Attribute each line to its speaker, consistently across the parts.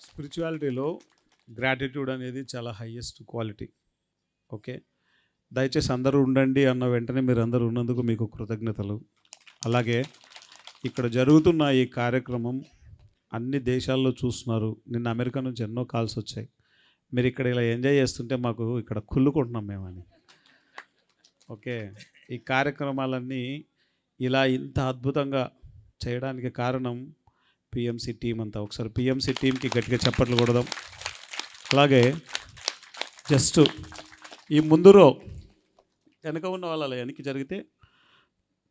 Speaker 1: స్పిరిచువాలిటీలో gratitude అనేది చాలా highest quality. Okay? దయచేసి అందరూ ఉండండి అన్న వెంటనే మీరు అందరూ ఉన్నందుకు మీకు కృతజ్ఞతలు. అలాగే ఇక్కడ జరుగుతున్న ఈ కార్యక్రమం అన్ని దేశాల్లో చూస్తున్నారు. నిన్న అమెరికా నుంచి ఎన్నో కాల్స్ వచ్చాయి. మీరు ఇక్కడ ఇలా ఎంజాయ్ చేస్తుంటే మాకు ఇక్కడ కుళ్ళుకుంటున్నాం మేమని. ఓకే? ఈ కార్యక్రమాలన్నీ ఇలా ఇంత అద్భుతంగా చేయడానికి కారణం పిఎంసి టీం అంతా. ఒకసారి పిఎంసి టీంకి గట్టిగా చప్పట్లు కొడదాం. అలాగే జస్ట్ ఈ ముందు రో వెనక ఉన్న వాళ్ళ వెనక్కి జరిగితే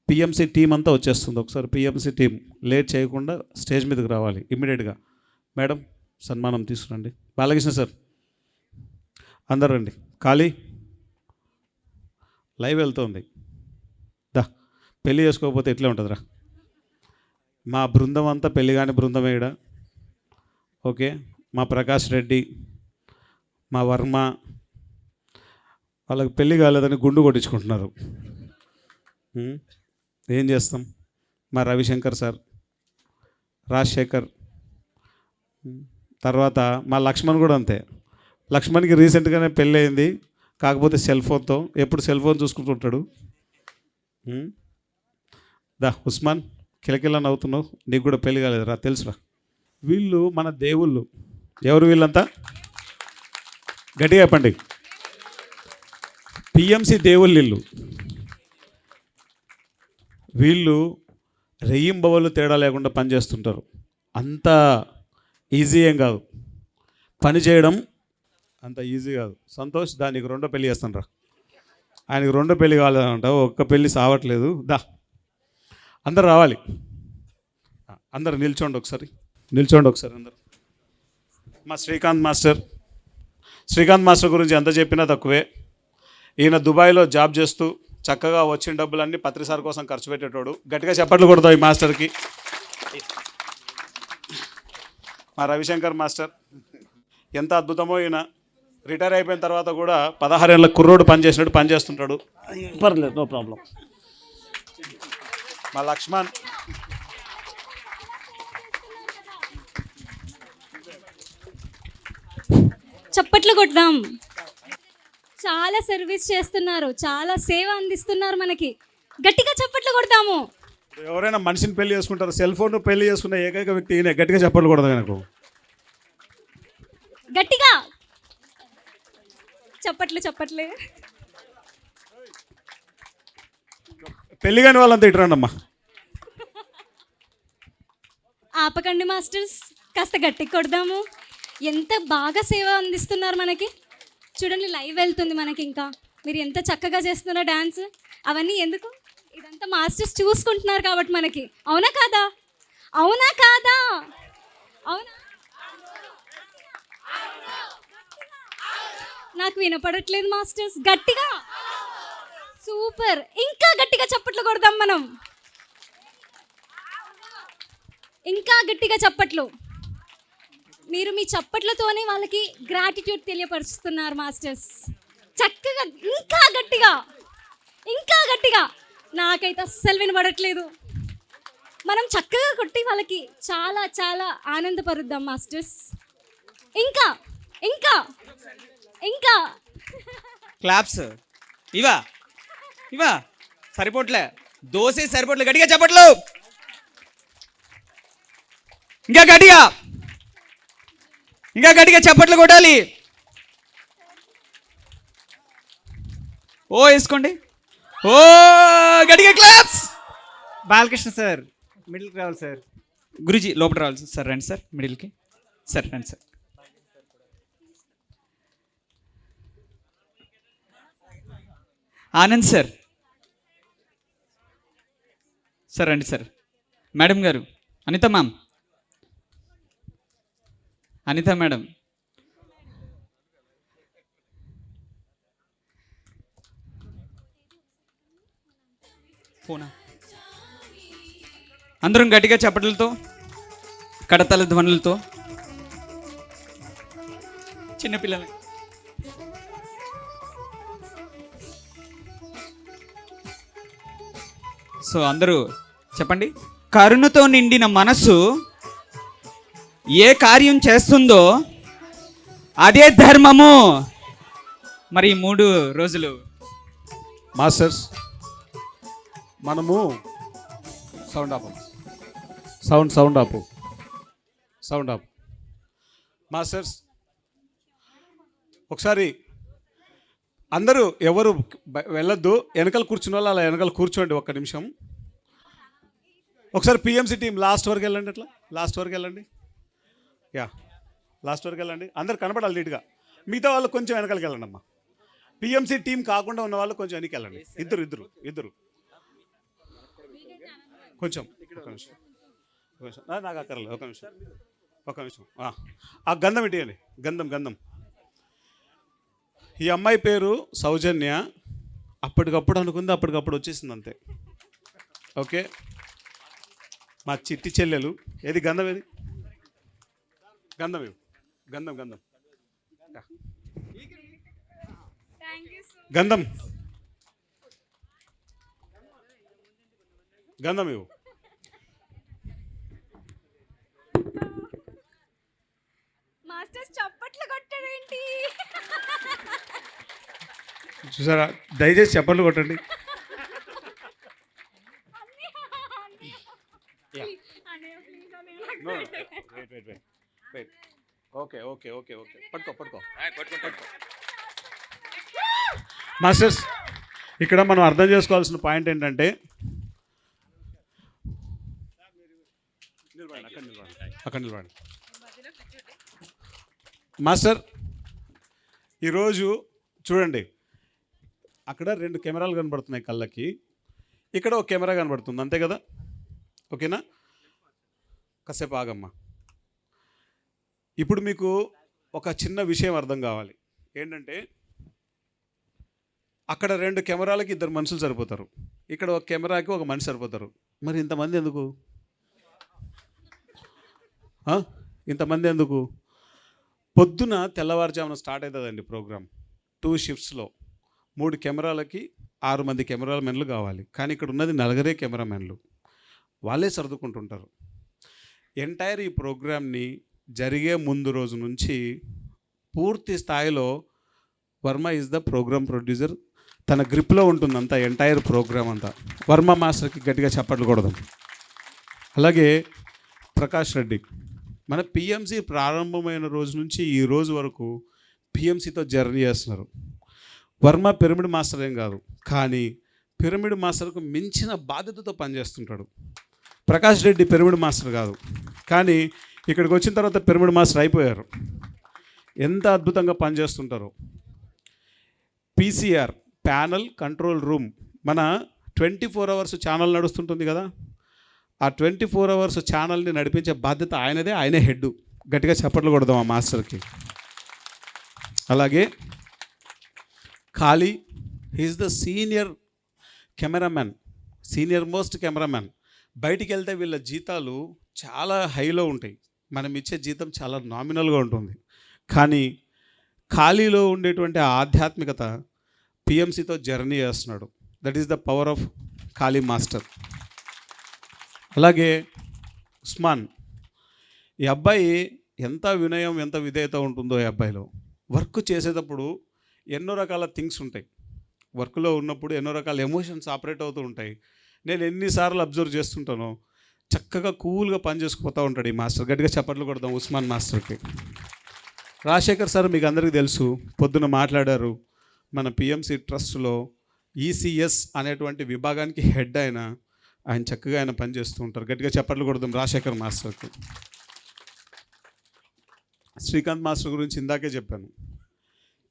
Speaker 1: పిఎంసి టీం అంతా వచ్చేస్తుంది. ఒకసారి పిఎంసి టీం లేట్ చేయకుండా స్టేజ్ మీదకి రావాలి ఇమ్మీడియట్గా మేడం సన్మానం తీసుకురండి. బాలకృష్ణ సార్ అందరు రండి. ఖాళీ? లైవ్ వెళ్తుంది. దా పెళ్ళి చేసుకోకపోతే ఎట్లే ఉంటుందిరా? మా బృందం అంతా పెళ్ళిగాని కాని ఈడ. ఓకే? మా ప్రకాష్ రెడ్డి మా వర్మ వాళ్ళకి పెళ్ళి కాలేదని గుండు కొట్టించుకుంటున్నారు. ఏం చేస్తాం? మా రవిశంకర్ సార్ రాజశేఖర్. తర్వాత మా లక్ష్మణ్ కూడా అంతే. లక్ష్మణ్కి రీసెంట్గానే పెళ్ళి అయింది కాకపోతే సెల్ ఫోన్తో ఎప్పుడు సెల్ ఫోన్ చూసుకుంటుంటాడు ఉం? దా ఉస్మాన్. కిలకిల నవ్వుతున్నావు నీకు కూడా పెళ్ళి కాలేదురా తెలుసురా. వీళ్ళు మన దేవుళ్ళు. ఎవరు వీళ్ళంతా? గట్టిగా చెప్పండి. పిఎంసి దేవుళ్ళు వీళ్ళు. వీళ్ళు రెయ్యింబవలు తేడా లేకుండా పనిచేస్తుంటారు అంత ఈజీ ఏం కాదు. పని చేయడం అంత ఈజీ కాదు. సంతోష్ దానికి రెండో పెళ్ళి చేస్తాను రా ఆయనకి రెండో పెళ్ళి కాలేదంట ఒక్క పెళ్ళి సావట్లేదు. దా. అందరు రావాలి. అందరు నిల్చోండి ఒకసారి. నిల్చోండి ఒకసారి అందరు. మా శ్రీకాంత్ మాస్టర్. శ్రీకాంత్ మాస్టర్ గురించి ఎంత చెప్పినా తక్కువే. ఈయన దుబాయ్లో జాబ్ చేస్తూ చక్కగా వచ్చిన డబ్బులన్నీ పత్రిసార్ కోసం ఖర్చు పెట్టేటోడు. గట్టిగా చెప్పట్లు కొడతావు ఈ మాస్టర్కి. మా రవిశంకర్ మాస్టర్ ఎంత అద్భుతమో ఈయన. రిటైర్ అయిపోయిన తర్వాత కూడా పదహారేళ్ళ కుర్రోడు పని చేసినట్టు పని చేస్తుంటాడు పర్లేదు నో ప్రాబ్లం. మా లక్ష్మణ్.
Speaker 2: చప్పట్లు కొడదాం చాలా సర్వీస్ చేస్తున్నారు చాలా సేవ అందిస్తున్నారు మనకి. గట్టిగా చప్పట్లు కొడదాము
Speaker 1: ఎవరైనా మనిషిని పెళ్ళి చేసుకుంటారు సెల్ ఫోన్ పెళ్ళి చేసుకున్న ఏకైక వ్యక్తి ఈయన గట్టిగా చెప్పలు కూడదు నాకు
Speaker 2: గట్టిగా. చప్పట్లు చప్పట్లు.
Speaker 1: పెళ్ళి కాని వాళ్ళంతా ఇటురండమ్మా.
Speaker 2: ఆపకండి మాస్టర్స్. కాస్త గట్టిగా కొడదాము. ఎంత బాగా సేవ అందిస్తున్నారు మనకి. చూడండి లైవ్ వెళ్తుంది మనకి ఇంకా. మీరు ఎంత చక్కగా చేస్తున్నారో డాన్స్. అవన్నీ ఎందుకు? ఇదంతా మాస్టర్స్ చూసుకుంటున్నారు కాబట్టి మనకి. అవునా కాదా? అవునా కాదా? అవునా? నాకు వినపడట్లేదు మాస్టర్స్. గట్టిగా. సూపర్. ఇంకా గట్టిగా చప్పట్లు కొడదాం మనం. ఇంకా గట్టిగా చప్పట్లు. మీరు మీ చప్పట్లతోనే వాళ్ళకి గ్రాటిట్యూడ్ తెలియపరుస్తున్నారు మాస్టర్స్. చక్కగా ఇంకా గట్టిగా ఇంకా గట్టిగా. నాకైతే అస్సలు వినబడట్లేదు. మనం చక్కగా కొట్టి వాళ్ళకి చాలా చాలా ఆనందపరుద్దాం మాస్టర్స్. ఇంకా ఇంకా ఇంకా.
Speaker 3: క్లాప్స్ ఇవా? ఇవా సరిపోట్లే. దోశ సరిపోట్లే. గట్టిగా చెప్పట్లు ఇంకా గట్టిగా. ఇంకా గట్టిగా చప్పట్లు కొట్టాలి. ఓ వేసుకోండి. ఓ గట్టిగా క్లాప్స్
Speaker 4: బాలకృష్ణ సార్ మిడిల్కి రావాలి సార్.
Speaker 3: గురుజీ లోపల రావాలి సార్. రండి సార్ మిడిల్కి. సార్ రండి సార్. ఆనంద్ సార్. సార్ రండి సార్. మేడం గారు అనిత మ్యామ్. అనిత మేడం. ఫోనా అందరం గట్టిగా చప్పట్లతో కడతల ధ్వనులతో. చిన్నపిల్లలు సో అందరూ చెప్పండి. కరుణతో నిండిన మనసు ఏ కార్యం చేస్తుందో అదే ధర్మము. మరి మూడు రోజులు.
Speaker 1: మాస్టర్స్ మనము సౌండ్ ఆపు. సౌండ్ సౌండ్ ఆపు. సౌండ్ ఆపు. మాస్టర్స్ ఒకసారి అందరూ ఎవరు వెళ్ళొద్దు వెనకాల కూర్చున్న వాళ్ళు అలా వెనకాల కూర్చోండి ఒక్క నిమిషం. ఒకసారి పిఎంసి టీం లాస్ట్ వరకు వెళ్ళండి అట్లా. లాస్ట్ వరకు వెళ్ళండి. యా లాస్ట్ వరకు వెళ్ళండి. అందరు కనపడాలి నీట్గా. మిగతా వాళ్ళు కొంచెం వెనకాలకి వెళ్ళండి అమ్మా. పిఎంసి టీం కాకుండా ఉన్న వాళ్ళు కొంచెం వెనక్కి వెళ్ళండి. ఇద్దరు ఇద్దరు ఇద్దరు. కొంచెం ఒక నిమిషం. ఒక నిమిషం. నాకు అక్కర్లేదు. ఒక నిమిషం. ఒక నిమిషం. ఆ. ఆ గంధం ఇటీయండి. గంధం గంధం. ఈ అమ్మాయి పేరు సౌజన్య. అప్పటికప్పుడు అనుకుంది అప్పటికప్పుడు వచ్చేసింది అంతే. ఓకే మా చిట్టి చెల్లెలు. ఏది గంధం ఏది? గంధం ఇవ్వు. గంధం గంధం. గంధం. గంధం ఇవ్వు.
Speaker 2: మాస్టర్స్ చప్పట్లు కొట్టాడేంటి
Speaker 1: చూసారా? దయచేసి చెప్పలు కొట్టండి ఓకే ఓకే ఓకే ఓకే పట్టుకో పట్టుకో మాస్టర్స్ ఇక్కడ మనం అర్థం చేసుకోవాల్సిన పాయింట్ ఏంటంటే అక్కడ అక్కడ నిలబడండి. మాస్టర్ ఈరోజు చూడండి అక్కడ రెండు కెమెరాలు కనబడుతున్నాయి కళ్ళకి. ఇక్కడ ఒక కెమెరా కనబడుతుంది అంతే కదా? ఓకేనా? కాసేపు ఆగమ్మా. ఇప్పుడు మీకు ఒక చిన్న విషయం అర్థం కావాలి. ఏంటంటే అక్కడ రెండు కెమెరాలకి ఇద్దరు మనుషులు సరిపోతారు. ఇక్కడ ఒక కెమెరాకి ఒక మనిషి సరిపోతారు. మరి ఇంతమంది ఎందుకు? ఇంతమంది ఎందుకు? పొద్దున తెల్లవారుజామున స్టార్ట్ అవుతుందండి ప్రోగ్రామ్. టూ షిఫ్ట్స్లో. మూడు కెమెరాలకి ఆరు మంది కెమెరామెన్లు కావాలి. కానీ ఇక్కడ ఉన్నది నలుగురే కెమెరామెన్లు వాళ్ళే సర్దుకుంటుంటారు. ఎంటైర్ ఈ ప్రోగ్రామ్ని జరిగే ముందు రోజు నుంచి పూర్తి స్థాయిలో Varma is the programme producer. తన గ్రిప్లో ఉంటుంది అంతా ఎంటైర్ ప్రోగ్రామ్ అంతా. వర్మ మాస్టర్కి గట్టిగా చప్పట్లు కొడదాం. అలాగే ప్రకాష్ రెడ్డి. మన పిఎంసి ప్రారంభమైన రోజు నుంచి ఈ రోజు వరకు పిఎంసితో జర్నీ చేస్తున్నారు. వర్మ పిరమిడ్ మాస్టర్ ఏం కాదు కానీ పిరమిడ్ మాస్టర్కు మించిన బాధ్యతతో పనిచేస్తుంటాడు. ప్రకాష్ రెడ్డి పిరమిడ్ మాస్టర్ కాదు కానీ ఇక్కడికి వచ్చిన తర్వాత పిరమిడ్ మాస్టర్ అయిపోయారు. ఎంత అద్భుతంగా పనిచేస్తుంటారో. PCR panel control room. మన ట్వంటీ ఫోర్ అవర్స్ ఛానల్ నడుస్తుంటుంది కదా. ఆ ట్వంటీ ఫోర్ అవర్స్ ఛానల్ని నడిపించే బాధ్యత ఆయనదే ఆయనే హెడ్. గట్టిగా చప్పట్లు కొడదాం ఆ మాస్టర్కి. అలాగే Khali he is the senior cameraman senior most cameraman బయటికి వెళ్తే వీళ్ళ జీతాలు చాలా హైలో ఉంటాయి. మనం ఇచ్చే జీతం చాలా నామినల్గా ఉంటుంది. కానీ ఖాళీలో ఉండేటువంటి ఆధ్యాత్మికత పిఎంసితో జర్నీ చేస్తున్నాడు. That is the power of Khali master అలాగే ఉస్మాన్ ఈ అబ్బాయి ఎంత వినయం ఎంత విధేయత ఉంటుందో ఈ అబ్బాయిలో. వర్క్ చేసేటప్పుడు ఎన్నో రకాల థింగ్స్ ఉంటాయి. వర్క్లో ఉన్నప్పుడు ఎన్నో రకాల ఎమోషన్స్ ఆపరేట్ అవుతూ ఉంటాయి. నేను ఎన్నిసార్లు అబ్జర్వ్ చేస్తుంటానో చక్కగా కూల్గా పని చేసుకుపోతూ ఉంటాడు ఈ మాస్టర్ గట్టిగా చప్పట్లు కొడదాం ఉస్మాన్ మాస్టర్కి రాజశేఖర్ సార్ మీకు అందరికీ తెలుసు పొద్దున మాట్లాడారు మన పిఎంసి ట్రస్ట్లో ఈసీఎస్ అనేటువంటి విభాగానికి హెడ్ అయిన ఆయన చక్కగా ఆయన పనిచేస్తూ ఉంటారు. గట్టిగా చప్పట్లు కొడదాం రాజశేఖర్ మాస్టర్కి. శ్రీకాంత్ మాస్టర్ గురించి ఇందాకే చెప్పాను.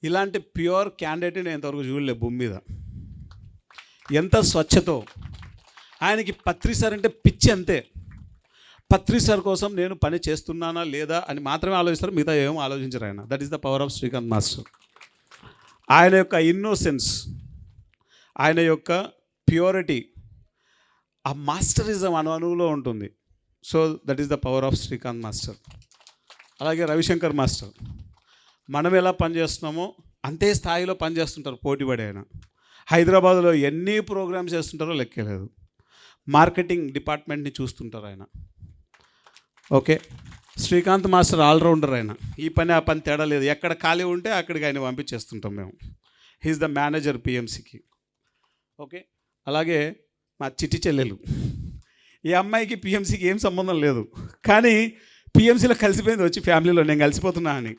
Speaker 1: ఇలాంటి ప్యూర్ క్యాండిడేట్ నేను ఇంతవరకు చూడలేదు భూమి మీద. ఎంత స్వచ్ఛతో. ఆయనకి పత్రి సార్ అంటే పిచ్చి అంతే. పత్రి సార్ కోసం నేను పని చేస్తున్నానా లేదా అని మాత్రమే ఆలోచిస్తారు మిగతా ఏం ఆలోచించరు ఆయన. That is the power of Srikanth master ఆయన యొక్క ఇన్నోసెన్స్ ఆయన యొక్క ప్యూరిటీ ఆ మాస్టరిజం అణు అణువులో ఉంటుంది. So that is the power of Srikanth master అలాగే రవిశంకర్ మాస్టర్ మనం ఎలా పనిచేస్తున్నామో అంతే స్థాయిలో పనిచేస్తుంటారు పోటీపడి ఆయన. హైదరాబాద్లో ఎన్ని ప్రోగ్రామ్స్ చేస్తుంటారో లెక్కలేదు మార్కెటింగ్ డిపార్ట్మెంట్ని చూస్తుంటారు ఆయన. ఓకే శ్రీకాంత్ మాస్టర్ ఆల్రౌండర్ ఆయన. ఈ పని ఆ పని తేడా లేదు. ఎక్కడ ఖాళీ ఉంటే అక్కడికి ఆయన పంపించేస్తుంటాం మేము. హీఈస్ ద మేనేజర్ పిఎంసికి ఓకే అలాగే మా చిట్టి చెల్లెలు. ఈ అమ్మాయికి పిఎంసికి ఏం సంబంధం లేదు. కానీ పిఎంసీలో కలిసిపోయింది వచ్చి ఫ్యామిలీలో నేను కలిసిపోతున్నా అని.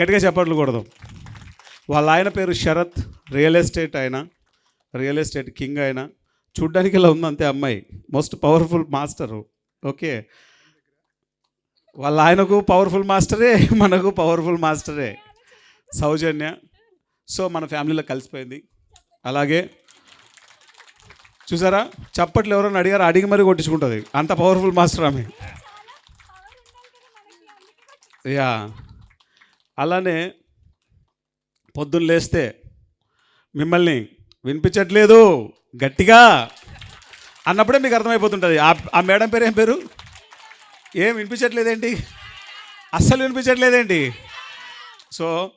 Speaker 1: గట్టిగా చెప్పట్లు కూడదు. వాళ్ళ ఆయన పేరు శరత్ రియల్ ఎస్టేట్ ఆయన రియల్ ఎస్టేట్ కింగ్ ఆయన. చూడ్డానికి ఇలా ఉంది అంతే అమ్మాయి. మోస్ట్ పవర్ఫుల్ మాస్టరు ఓకే వాళ్ళ ఆయనకు పవర్ఫుల్ మాస్టరే మనకు పవర్ఫుల్ మాస్టరే సౌజన్య. సో మన ఫ్యామిలీలో కలిసిపోయింది. అలాగే చూసారా? చప్పట్లు ఎవరైనా అడిగారు? అడిగి మరీ కొట్టించుకుంటుంది. అంత పవర్ఫుల్ మాస్టర్ ఆమె. యా. అలానే పొద్దున్న లేస్తే మిమ్మల్ని వినిపించట్లేదు గట్టిగా అన్నప్పుడే మీకు అర్థమైపోతుంటుంది. ఆ ఆ మేడం పేరు ఏం పేరు? ఏం వినిపించట్లేదేంటి? అస్సలు వినిపించట్లేదేంటి? సో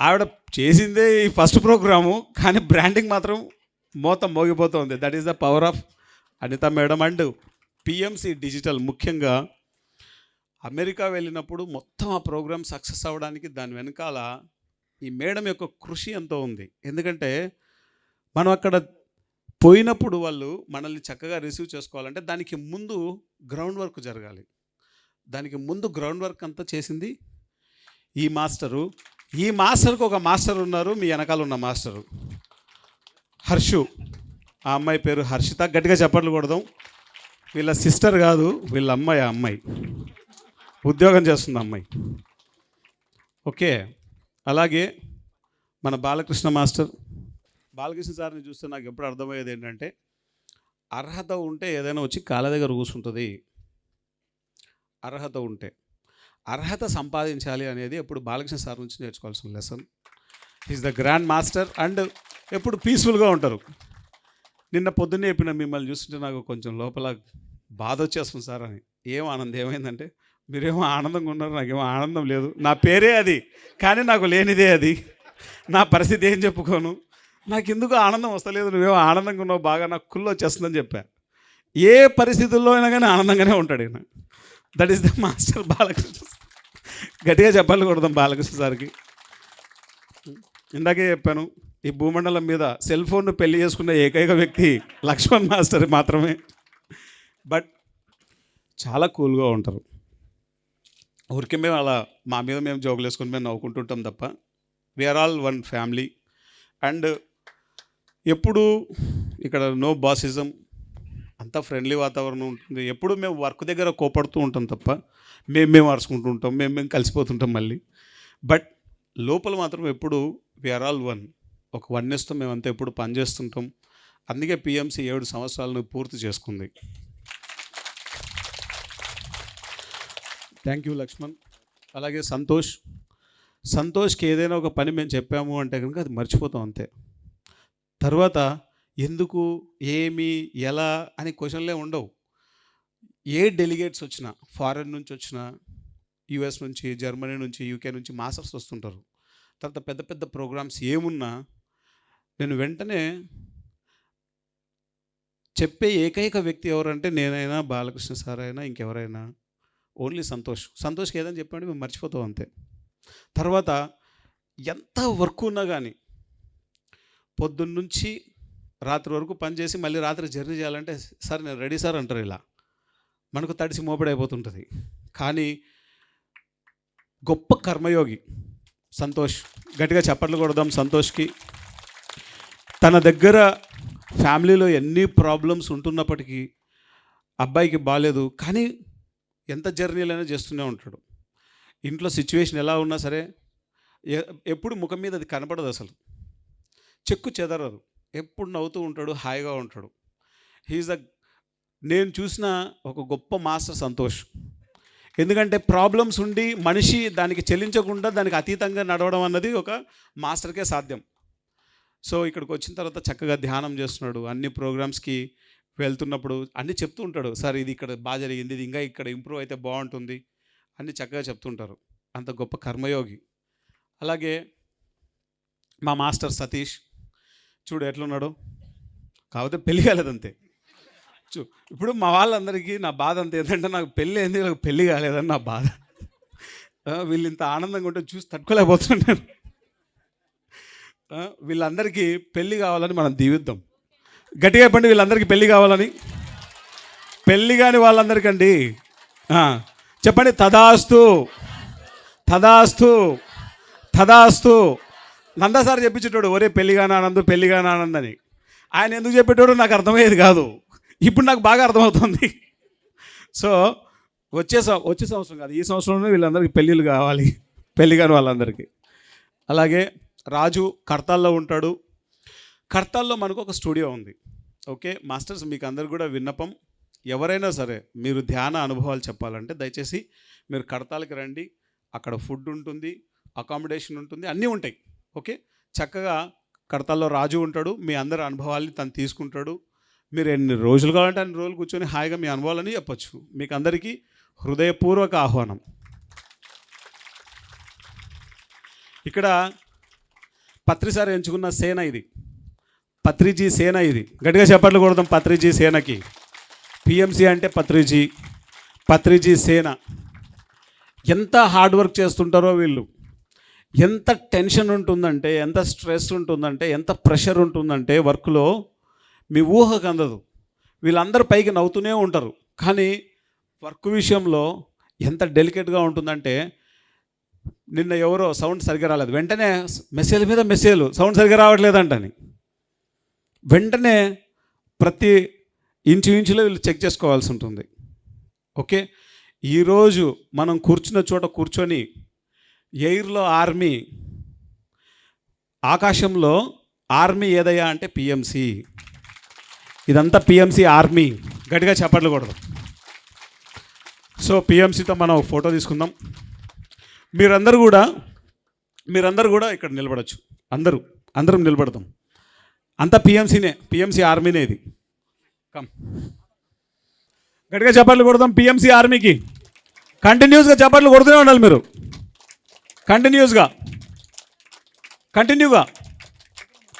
Speaker 1: ఆవిడ చేసిందే ఈ ఫస్ట్ ప్రోగ్రాము కానీ బ్రాండింగ్ మాత్రం మోతం మోగిపోతుంది. That is the power of Anitha madam and PMC digital ముఖ్యంగా అమెరికా వెళ్ళినప్పుడు మొత్తం ఆ ప్రోగ్రామ్ సక్సెస్ అవ్వడానికి దాని వెనకాల ఈ మేడం యొక్క కృషి ఎంతో ఉంది. ఎందుకంటే మనం అక్కడ పోయినప్పుడు వాళ్ళు మనల్ని చక్కగా రిసీవ్ చేసుకోవాలంటే దానికి ముందు గ్రౌండ్ వర్క్ జరగాలి. దానికి ముందు గ్రౌండ్ వర్క్ అంతా చేసింది ఈ మాస్టరు. ఈ మాస్టర్కి ఒక మాస్టర్ ఉన్నారు మీ వెనకాల ఉన్న మాస్టరు. హర్షు. ఆ అమ్మాయి పేరు హర్షిత. గట్టిగా చెప్పట్లు కొడదాం. వీళ్ళ సిస్టర్ కాదు వీళ్ళ అమ్మాయి ఆ అమ్మాయి. ఉద్యోగం చేస్తుంది అమ్మాయి. ఓకే. అలాగే మన బాలకృష్ణ మాస్టర్. బాలకృష్ణ సార్ని చూస్తే నాకు ఎప్పుడు అర్థమయ్యేది ఏంటంటే అర్హత ఉంటే ఏదైనా వచ్చి కాళ్ళ దగ్గర కూర్చుంటుంది. అర్హత ఉంటే. అర్హత సంపాదించాలి అనేది ఎప్పుడు బాలకృష్ణ సార్ నుంచి నేర్చుకోవాల్సిన lesson. Is the grand master and ఎప్పుడు పీస్ఫుల్గా ఉంటారు. నిన్న పొద్దున్నే చెప్పిన మిమ్మల్ని చూస్తుంటే నాకు కొంచెం లోపల బాధ వచ్చేస్తుంది సార్ అని. ఏం ఆనందం? ఏమైందంటే మీరేమో ఆనందంగా ఉన్నారు నాకేమో ఆనందం లేదు. నా పేరే అది కానీ నాకు లేనిదే అది. నా పరిస్థితి ఏం చెప్పుకోను? నాకు ఎందుకు ఆనందం వస్తలేదు? నువ్వేమో ఆనందంగా ఉన్నావు బాగా నాకు కుళ్ళు వచ్చేస్తుందని చెప్పా. ఏ పరిస్థితుల్లో అయినా కానీ ఆనందంగానే ఉంటాడు ఈయన. That is the master Balakrishna గట్టిగా చెప్పాలి కొడదాం బాలకృష్ణ సార్కి. ఇందాకే చెప్పాను ఈ భూమండలం మీద సెల్ ఫోన్ను పెళ్ళి చేసుకున్న ఏకైక వ్యక్తి లక్ష్మణ్ మాస్టర్ మాత్రమే. బట్ చాలా కూల్గా ఉంటారు. ఊరికే మేము అలా మా మీద మేము జోకులు వేసుకుని మేము నవ్వుకుంటుంటాం తప్ప we're all one family and ఎప్పుడు ఇక్కడ నో బాసిజం అంతా ఫ్రెండ్లీ వాతావరణం ఉంటుంది. ఎప్పుడు మేము వర్క్ దగ్గర కోపడుతూ ఉంటాం తప్ప మేము మేము అరుచుకుంటూ ఉంటాం మేము మేము కలిసిపోతుంటాం మళ్ళీ. బట్ లోపల మాత్రం ఎప్పుడు వీఆర్ ఆల్ వన్ ఒక వన్నెస్తో మేమంతా ఎప్పుడు పనిచేస్తుంటాం అందుకే పిఎంసి ఏడు సంవత్సరాలను పూర్తి చేసుకుంది. థ్యాంక్ యూ లక్ష్మణ్ అలాగే సంతోష్. సంతోష్కి ఏదైనా ఒక పని మేము చెప్పాము అంటే కనుక అది మర్చిపోతాం అంతే. తర్వాత ఎందుకు ఏమి ఎలా అని క్వశ్చన్లే ఉండవు. ఏ డెలిగేట్స్ వచ్చినా ఫారెన్ నుంచి వచ్చినా యుఎస్ నుంచి జర్మనీ నుంచి యూకే నుంచి మాస్టర్స్ వస్తుంటారు. తర్వాత పెద్ద పెద్ద ప్రోగ్రామ్స్ ఏమున్నా నేను వెంటనే చెప్పే ఏకైక వ్యక్తి ఎవరంటే నేనైనా బాలకృష్ణ సార్ అయినా ఇంకెవరైనా ఓన్లీ సంతోష్. సంతోష్కి ఏదని చెప్పండి మేము మర్చిపోతాం అంతే. తర్వాత ఎంత వర్క్ ఉన్నా కానీ పొద్దున్నుంచి రాత్రి వరకు పనిచేసి మళ్ళీ రాత్రి జర్నీ చేయాలంటే సార్ నేను రెడీ సార్ అంటారు ఇలా. మనకు తడిసి మోపడైపోతుంటుంది కానీ గొప్ప కర్మయోగి సంతోష్ గట్టిగా చప్పట్లు కొడదాం సంతోష్కి. తన దగ్గర ఫ్యామిలీలో ఎన్ని ప్రాబ్లమ్స్ ఉంటున్నప్పటికీ అబ్బాయికి బాగాలేదు కానీ ఎంత జర్నీలైనా చేస్తూనే ఉంటాడు. ఇంట్లో సిచ్యువేషన్ ఎలా ఉన్నా సరే ఎప్పుడు ముఖం మీద అది కనపడదు అసలు. చెక్కు చెదరదు ఎప్పుడు నవ్వుతూ ఉంటాడు హాయిగా ఉంటాడు. హీఈస్ ద నేను చూసిన ఒక గొప్ప మాస్టర్ సంతోష్. ఎందుకంటే ప్రాబ్లమ్స్ ఉండి మనిషి దానికి చెల్లించకుండా దానికి అతీతంగా నడవడం అన్నది ఒక మాస్టర్కే సాధ్యం. సో ఇక్కడికి వచ్చిన తర్వాత చక్కగా ధ్యానం చేస్తున్నాడు. అన్ని ప్రోగ్రామ్స్కి వెళ్తున్నప్పుడు అన్నీ చెప్తూ ఉంటాడు. సార్ ఇది ఇక్కడ బాగా జరిగింది ఇది ఇంకా ఇక్కడ ఇంప్రూవ్ అయితే బాగుంటుంది అన్నీ చక్కగా చెప్తుంటారు అంత గొప్ప కర్మయోగి. అలాగే మా మాస్టర్ సతీష్ చూడు ఎట్లున్నాడు? కాకపోతే పెళ్ళి కాలేదంతే. చూ ఇప్పుడు మా వాళ్ళందరికీ నా బాధ అంత. ఏంటంటే నాకు పెళ్ళి అయింది వీళ్ళకి పెళ్ళి కాలేదని నా బాధ. వీళ్ళు ఇంత ఆనందంగా ఉంటే చూసి తట్టుకోలేకపోతున్నాను వీళ్ళందరికీ పెళ్ళి కావాలని మనం దీవిద్దాం. గట్టిగా చెప్పండి వీళ్ళందరికీ పెళ్ళి కావాలని? పెళ్ళి కాని వాళ్ళందరికండి. చెప్పండి తదాస్తు. తదాస్తు. తదాస్తు. నందసారి చెప్పించేటోడు ఒరే పెళ్ళిగాని ఆనంద్ పెళ్ళిగాని ఆనంద్ అని ఆయన ఎందుకు చెప్పేటోడు నాకు అర్థమయ్యేది కాదు. ఇప్పుడు నాకు బాగా అర్థమవుతుంది. సో వచ్చే సం- వచ్చే సంవత్సరం కాదు ఈ సంవత్సరంలో వీళ్ళందరికీ పెళ్ళిళ్ళు కావాలి. పెళ్ళి కాని వాళ్ళందరికీ. అలాగే రాజు కర్తాల్లో ఉంటాడు. కర్తాల్లో మనకు ఒక స్టూడియో ఉంది. ఓకే మాస్టర్స్ మీకు అందరు కూడా విన్నపం. ఎవరైనా సరే మీరు ధ్యాన అనుభవాలు చెప్పాలంటే దయచేసి మీరు కడతాలకి రండి. అక్కడ ఫుడ్ ఉంటుంది అకామిడేషన్ ఉంటుంది అన్నీ ఉంటాయి. ఓకే? చక్కగా కడతాల్లో రాజు ఉంటాడు మీ అందరి అనుభవాల్ని తను తీసుకుంటాడు. మీరు ఎన్ని రోజులు కావాలంటే అన్ని రోజులు కూర్చొని హాయిగా మీ అనుభవాలని చెప్పొచ్చు. మీకు అందరికీ హృదయపూర్వక ఆహ్వానం. ఇక్కడ పత్రిసారి ఎంచుకున్న సేన ఇది. పత్రిజీ సేన ఇది. గట్టిగా చెప్పట్లు కొడదాం పత్రిజీ సేనకి. పిఎంసి అంటే పత్రిజీ. పత్రిజీ సేన. ఎంత హార్డ్ వర్క్ చేస్తుంటారో వీళ్ళు. ఎంత టెన్షన్ ఉంటుందంటే ఎంత స్ట్రెస్ ఉంటుందంటే ఎంత ప్రెషర్ ఉంటుందంటే వర్క్లో మీ ఊహకు అందదు వీళ్ళందరూ పైకి నవ్వుతూనే ఉంటారు. కానీ వర్క్ విషయంలో ఎంత డెలికేట్గా ఉంటుందంటే నిన్న ఎవరో సౌండ్ సరిగ్గా రాలేదు. వెంటనే మెసేజ్ మీద మెసేజ్లు సౌండ్ సరిగ్గా రావట్లేదంటని. వెంటనే ప్రతి ఇంచు ఇంచులో వీళ్ళు చెక్ చేసుకోవాల్సి ఉంటుంది. ఓకే? ఈరోజు మనం కూర్చున్న చోట కూర్చొని ఎయిర్లో ఆర్మీ ఆకాశంలో ఆర్మీ ఏదయ్యా అంటే పిఎంసి ఇదంతా పిఎంసి ఆర్మీ. గట్టిగా చప్పట్లు కొడదాం. సో పిఎంసితో మనం ఒక ఫోటో తీసుకుందాం. మీరందరూ కూడా మీరందరూ కూడా ఇక్కడ నిలబడచ్చు. అందరూ అందరం నిలబడతాం. అంతా పిఎంసీనే పిఎంసి ఆర్మీనే ఇది. కమ్ గట్టిగా చప్పట్లు కొడదాం పిఎంసి ఆర్మీకి. కంటిన్యూస్గా చప్పట్లు కొడుతూనే ఉండాలి మీరు. కంటిన్యూస్గా. కంటిన్యూగా.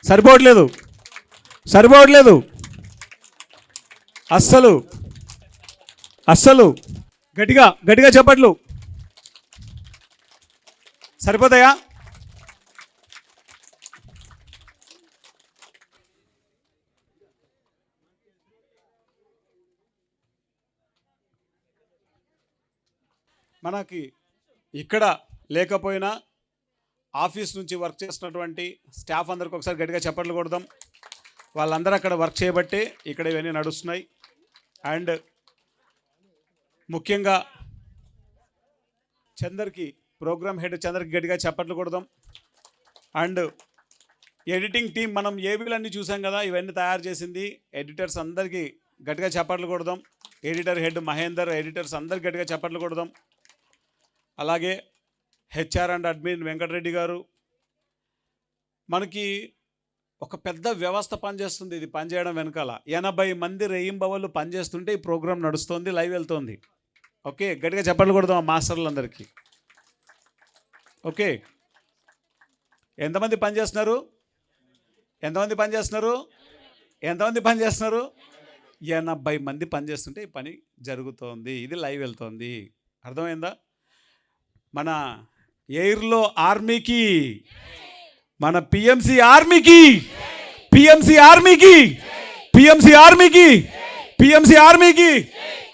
Speaker 1: సరిపోవట్లేదు. సరిపోవట్లేదు. అస్సలు. అస్సలు. గట్టిగా గట్టిగా చెప్పట్లు. సరిపోతాయా? మనకి ఇక్కడ లేకపోయినా ఆఫీస్ నుంచి వర్క్ చేస్తున్నటువంటి స్టాఫ్ అందరికి ఒకసారి గట్టిగా చప్పట్లు కొడదాం. వాళ్ళందరూ అక్కడ వర్క్ చేయబట్టే ఇక్కడ ఇవన్నీ నడుస్తున్నాయి. అండ్ ముఖ్యంగా చందర్కి ప్రోగ్రామ్ హెడ్ చందర్కి గట్టిగా చప్పట్లు కొడదాం. అండ్ ఎడిటింగ్ టీం మనం ఏబీలన్నీ చూసాం కదా ఇవన్నీ తయారు చేసింది. ఎడిటర్స్ అందరికీ గట్టిగా చప్పట్లు కొడదాం. ఎడిటర్ హెడ్ మహేందర్ ఎడిటర్స్ అందరికి గట్టిగా చప్పట్లు కొడదాం. అలాగే హెచ్ఆర్ అండ్ అడ్మిన్ వెంకటరెడ్డి గారు. మనకి ఒక పెద్ద వ్యవస్థ పనిచేస్తుంది ఇది పనిచేయడం వెనకాల. ఎనభై మంది రెయింబవళ్ళు పనిచేస్తుంటే ఈ ప్రోగ్రాం నడుస్తుంది లైవ్ వెళ్తుంది. ఓకే గట్టిగా చెప్పట్లు కొడదాం మా మాస్టర్లందరికీ. ఓకే ఎంతమంది పనిచేస్తున్నారు? ఎంతమంది పనిచేస్తున్నారు? ఎంతమంది పనిచేస్తున్నారు? ఎనభై మంది పనిచేస్తుంటే ఈ పని జరుగుతోంది ఇది లైవ్ వెళ్తోంది. అర్థమైందా? మన ఎయిర్లో ఆర్మీకి. మన పిఎంసి ఆర్మీకి. పిఎంసి ఆర్మీకి. పిఎంసి ఆర్మీకి. పిఎంసి ఆర్మీకి.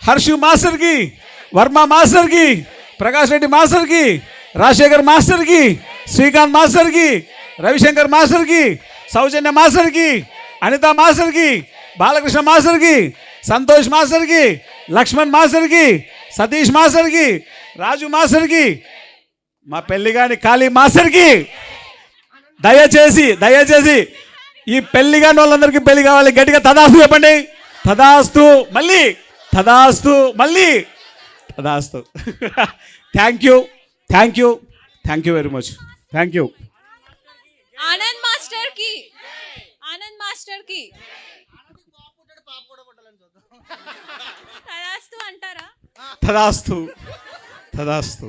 Speaker 1: హర్షు మాస్టర్కి. వర్మ మాస్టర్కి. ప్రకాష్ రెడ్డి మాస్టర్కి. రాజశేఖర్ మాస్టర్కి. శ్రీకాంత్ మాస్టర్కి. రవిశంకర్ మాస్టర్కి. సౌజన్య మాస్టర్కి. అనిత మాస్టర్కి. బాలకృష్ణ మాస్టర్కి. సంతోష్ మాస్టర్కి. లక్ష్మణ్ మాస్టర్కి. సతీష్ మాస్టర్కి. రాజు మాస్టర్కి. మా పెళ్ళిగాని కాళీ మాస్టర్కి దయచేసి దయచేసి ఈ పెళ్ళి కాని వాళ్ళందరికీ పెళ్ళి కావాలి. గట్టిగా తదాస్తు చెప్పండి. తదాస్తు మళ్ళీ తదాస్తు మళ్ళీ. తదాస్తు. Thank you thank you thank you very much thank you
Speaker 5: Anand మాస్టర్కి. ఆనంద్ మాస్టర్కి. తదాస్తు అంటారా?
Speaker 1: తదాస్తు తదాస్తు.